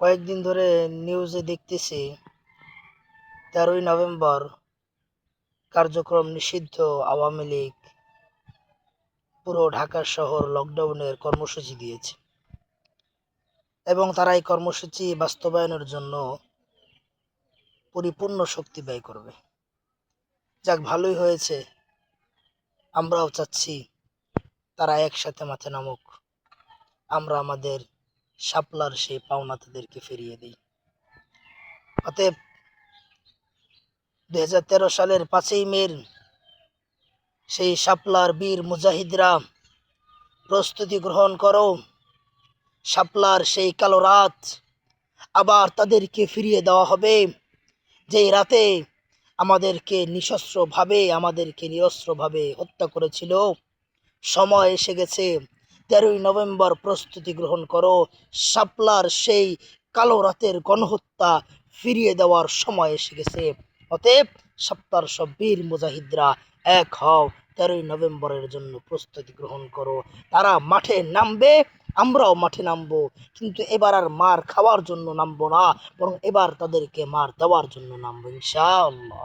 কয়েকদিন ধরে নিউজে দেখতেছি তেরোই নভেম্বর কার্যক্রম নিষিদ্ধ আওয়ামী লীগ পুরো ঢাকা শহর লকডাউনের কর্মসূচি দিয়েছে। এবং তারা এই কর্মসূচি বাস্তবায়নের জন্য পরিপূর্ণ শক্তি ব্যয় করবে। যাক, ভালোই হয়েছে। আমরাও চাচ্ছি তারা একসাথে মাঠে নামুক। আমরা আমাদের শাপলার সেই পাওনা তাদেরকে ফিরিয়ে দিই। অতএব দুই হাজার তেরো সালের পাঁচই মের সেই শাপলার বীর মুজাহিদরা প্রস্তুতি গ্রহণ করো। শাপলার সেই কালো রাত আবার তাদেরকে ফিরিয়ে দেওয়া হবে। যেই রাতে আমাদেরকে নিঃশস্ত্রভাবে, আমাদেরকে নিরস্ত্রভাবে হত্যা করেছিল। সময় এসে গেছে। তেরোই নভেম্বর প্রস্তুতি গ্রহণ করো। শাপলার সেই কালো রাতের গণহত্যা ফিরিয়ে দেওয়ার সময় এসে গেছে। অতএব সপ্তার সব বীর মুজাহিদরা এক হও, তেরোই নভেম্বরের জন্য প্রস্তুতি গ্রহণ করো। তারা মাঠে নামবে, আমরাও মাঠে নামবো। কিন্তু এবার আর মার খাওয়ার জন্য নামবো না, বরং এবার তাদেরকে মার দেওয়ার জন্য নামবো, ইনশাআল্লাহ।